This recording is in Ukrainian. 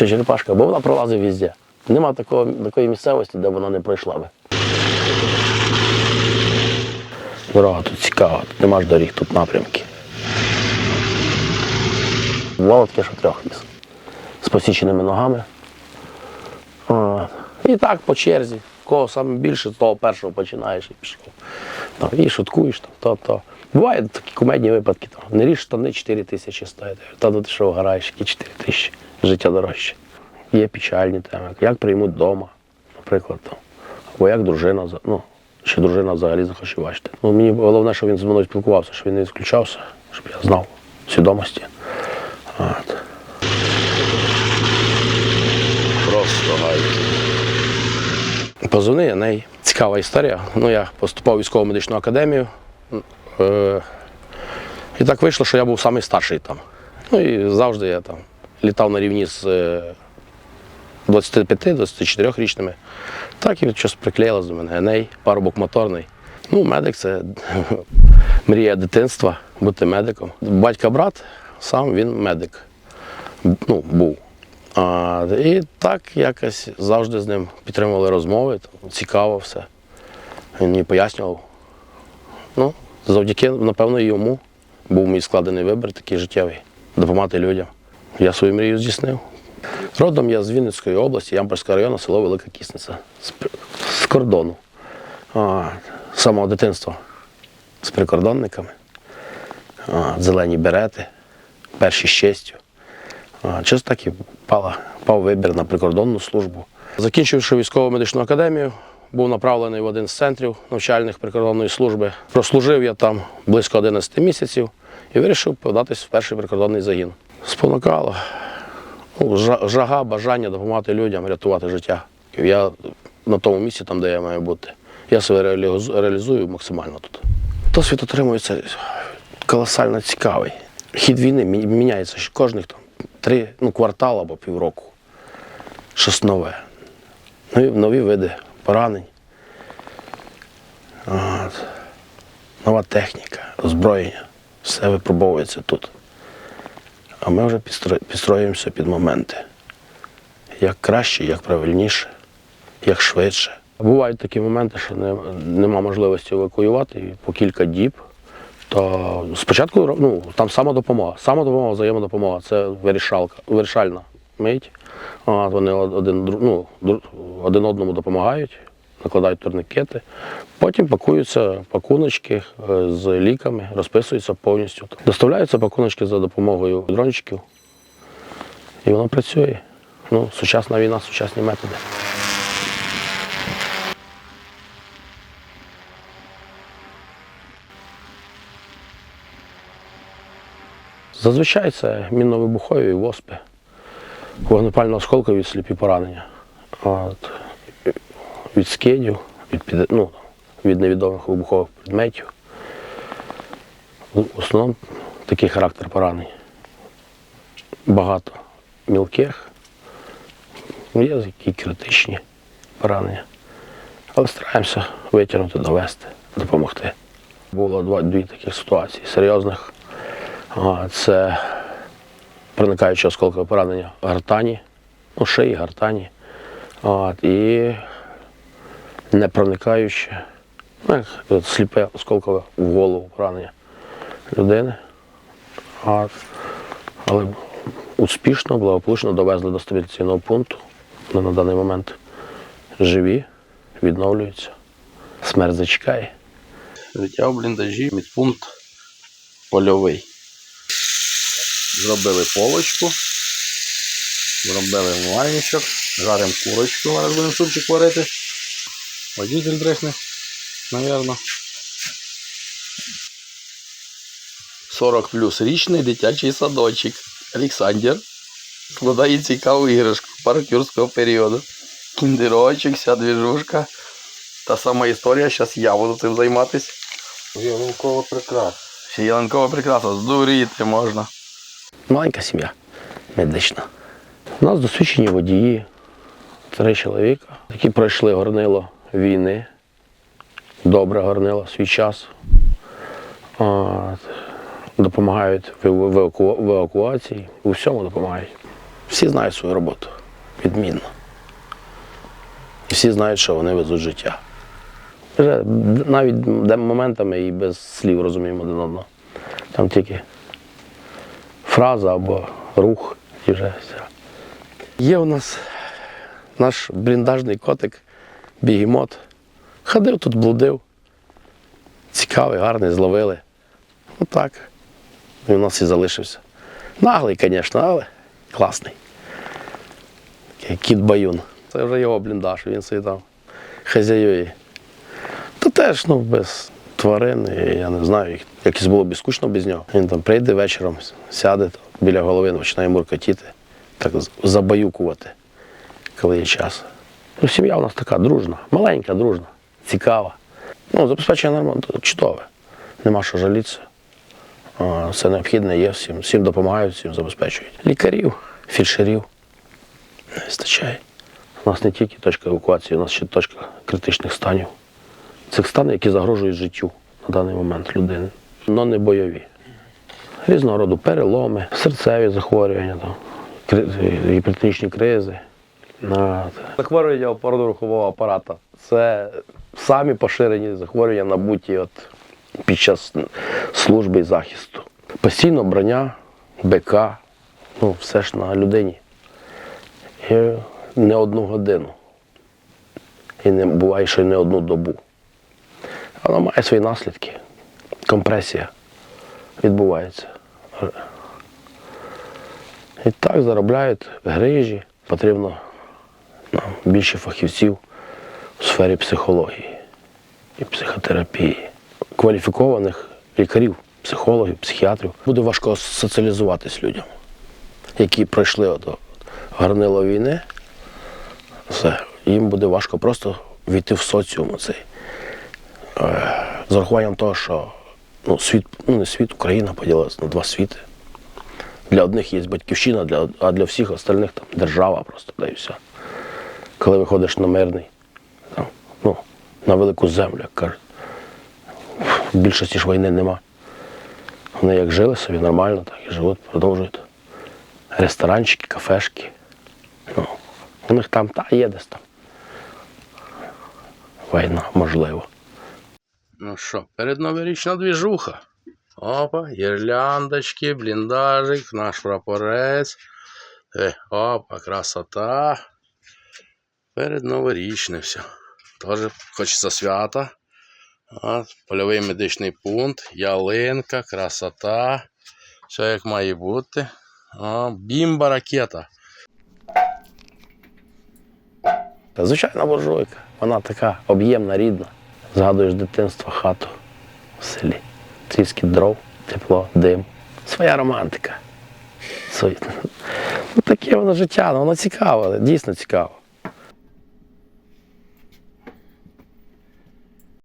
Чи черепашка, бо вона пролазить везде. Нема такого, такої місцевості, де вона не пройшла би. Дорога тут цікава, тут нема доріг, тут напрямки. Бувало таке, що трьох віз. З посіченими ногами. І так по черзі. Кого саме більше, того першого починаєш і пішов. І шуткуєш там, то, то. Бувають такі кумедні випадки. Не ріж штани 4 тисячі стоять. Та ну ти що вгораєш, які 4 тисячі. Життя дорожче. Є печальні теми. Як приймуть вдома, наприклад. Або як дружина, ну, чи дружина взагалі захоче бачити. Ну, мені головне, щоб він зі мною спілкувався, щоб він не відключався, щоб я знав свідомості. От. Просто гайки. Позивний я неї. Цікава історія. Ну, я поступав в військово медичну академію. Е, і так вийшло, що я був самий старший там. Ну і завжди я там літав на рівні з е, 25-24 річними. Так і щось приклеїло до мене. Еней, парубок моторний. Ну, медик це мрія дитинства, бути медиком. Батька-брат, сам він медик. Ну, був. А, і так якось завжди з ним підтримували розмови, цікаво все. Він мені пояснював. Ну, завдяки, напевно, йому був мій складений вибір, такий життєвий, допомагати людям. Я свою мрію здійснив. Родом я з Вінницької області, Ямпольського району, село Велика Кісниця, з, кордону. А, з самого дитинства з прикордонниками. А, зелені берети, перші з честю. А, Чисто так і пала, пав вибір на прикордонну службу. Закінчивши військово медичну академію, був направлений в один з центрів навчальних прикордонної служби. Прослужив я там близько 11 місяців і вирішив податись в перший прикордонний загін. Спонукало ну, жага, бажання допомагати людям, рятувати життя. Я на тому місці, там, де я маю бути. Я себе реалізую максимально тут. Досвід отримується колосально цікавий. Хід війни міняється кожних там три ну, квартал або півроку. Щось нове. Нові, нові види поранень. От. Нова техніка, озброєння. Все випробовується тут. А ми вже підстро- підстроюємося під моменти. Як краще, як правильніше, як швидше. Бувають такі моменти, що не, нема можливості евакуювати по кілька діб. То спочатку ну, там самодопомога. Самодопомога, взаємодопомога це вирішалка, вирішальна мить. Вони один, ну, один одному допомагають, накладають турникети. Потім пакуються пакуночки е, з ліками, розписуються повністю. Доставляються пакуночки за допомогою дрончиків. І воно працює. Ну, сучасна війна, сучасні методи. Зазвичай це мінно-вибухові ВОСПи, вогнепально-осколкові сліпі поранення. От. Від скидів, від, ну, від невідомих вибухових предметів. В основному такий характер поранень. Багато мілких, є які критичні поранення. Але стараємося витягнути, довести, допомогти. Було два, дві таких ситуації серйозних. Це проникаюче осколкове поранення гортані, ну, шиї, гортані. От, і не проникаюче, ну, сліпе осколкове в голову поранення людини. От, але успішно, благополучно довезли до стабілізаційного пункту. Вони на даний момент живі, відновлюються. Смерть зачекає. Життя в бліндажі, медпункт польовий. Зробили полочку, зробили вальничок, жаримо курочку, зараз будемо супчик варити. Водитель дрихне, мабуть. 40 плюс річний дитячий садочок. Олександр складає цікаву іграшку паркюрського періоду. Кіндерочок, вся двіжушка. Та сама історія, зараз я буду цим займатися. Ялинкова прикрас. Ще ялинкова прикраса, здуріти можна. Маленька сім'я медична. У нас досвідчені водії, три чоловіка, які пройшли горнило війни. Добре горнило свій час. Допомагають в евакуації, у всьому допомагають. Всі знають свою роботу. Відмінно. І всі знають, що вони везуть життя. Вже навіть моментами і без слів розуміємо один одного. Там тільки фраза або рух і вже все. Є у нас наш бліндажний котик, бігемот. Ходив тут, блудив. Цікавий, гарний, зловили. Отак. Він у нас і залишився. Наглий, звісно, але класний. Такий кіт баюн. Це вже його бліндаж, він собі там хазяює. Та теж, ну, без тварин, я не знаю, як- якось було б скучно без нього. Він там прийде вечором, сяде біля голови, починає муркотіти, так забаюкувати, коли є час. Ну, сім'я у нас така дружна, маленька, дружна, цікава. Ну, забезпечення нормально, чудове. Нема що жалітися. Все необхідне є всім, всім допомагають, всім забезпечують. Лікарів, фельдшерів не вистачає. У нас не тільки точка евакуації, у нас ще точка критичних станів. Цих станів, які загрожують життю на даний момент людини, але не бойові. Різного роду переломи, серцеві захворювання, кри- гіпертонічні кризи. Захворювання опорно-рухового апарата. Це самі поширені захворювання, набуті от під час служби і захисту. Постійно броня, БК, ну все ж на людині. І не одну годину. І не буває, що й не одну добу. Воно має свої наслідки. Компресія відбувається. І так заробляють грижі. Потрібно більше фахівців у сфері психології і психотерапії, кваліфікованих лікарів, психологів, психіатрів. Буде важко соціалізуватись людям, які пройшли ото гарнило війни. Все, їм буде важко просто війти в соціум цей. Е, З урахуванням того, що ну, світ, ну не світ, Україна поділилася на два світи. Для одних є батьківщина, для, а для всіх остальних там держава просто, да і все. Коли виходиш на мирний, ну, на велику землю, як кажуть. В більшості ж війни нема. Вони як жили собі нормально, так і живуть, продовжують. Ресторанчики, кафешки. Ну, у них там та є десь там. Війна, можливо. Ну що, передноворічна двіжуха. Опа, гірляндочки, бліндажик, наш прапорець. Е, опа, красота. Передноворічне все. Тоже хочеться свята. А, польовий медичний пункт, ялинка, красота. Все як має бути. Бімба ракета. Та звичайна буржуйка. Вона така об'ємна, рідна. Згадуєш дитинство, хату в селі. Тріски дров, тепло, дим. Своя романтика. Свої- Ну, таке воно життя, ну, воно цікаве, дійсно цікаво.